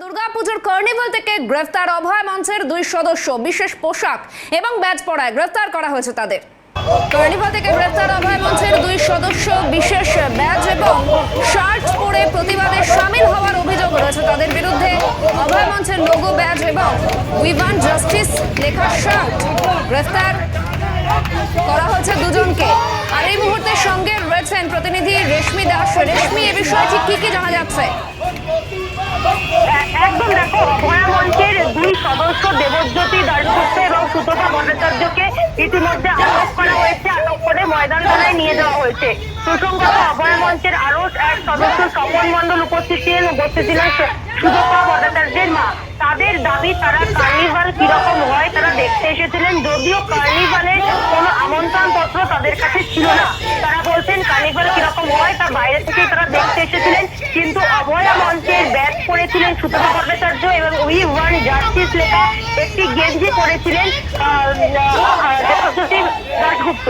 দুর্গাপুজোর কার্নিভাল থেকে গ্রেফতার অভয় মঞ্চের দুই সদস্য, বিশেষ পোশাক এবং ব্যাজ পরায় গ্রেফতার করা হয়েছে তাদের। কার্নিভাল থেকে গ্রেফতার অভয় মঞ্চের দুই সদস্য, বিশেষ ব্যাজ এবং শার্ট পরে প্রতিবাদে সামিল হওয়ার অভিযোগ রয়েছে তাদের বিরুদ্ধে। অভয় মঞ্চের লোগো, ব্যাজ এবং উই ওয়ান্ট জাস্টিস লেখা শার্ট গ্রেফতার করা হয়েছে দুজনকে। আর এই মুহূর্তে সঙ্গে রয়েছেন প্রতিনিধি রেশমি দাস। রেশমি, এ বিষয়ে ঠিক কি কি জানা যাচ্ছে? একদম দেখো, অভয়া দুই সদস্য দেবজ্যোতি দাসগুপ্ত এবং সুতপা ভট্টাচার্যকে ইতিমধ্যে আটক করা হয়েছে। আটক করে ময়দান থানায় নিয়ে যাওয়া হয়েছে। প্রসঙ্গত অভয়া আরও এক সদস্য স্বপন মণ্ডল উপস্থিত উপস্থিত ছিলেন সুতপা ভট্টাচার্যের মা। তাদের দাবি, তারা কার্নিভাল কীরকম হয় তারা দেখতে এসেছিলেন। যদিও কার্নিভালের কোনো আমন্ত্রণ পত্র তাদের কাছে ছিল না। তারা বলছেন, কার্নিভাল কীরকম হয় তা বাইরে থেকে তারা দেখতে এসেছিলেন। কিন্তু অভয়া ব্যাগ পরেছিলেন সুতপা ভট্টাচার্য এবং উই ওয়ান জাস্টিস লেখা একটি গেঞ্জি পরেছিলেন দাশগুপ্ত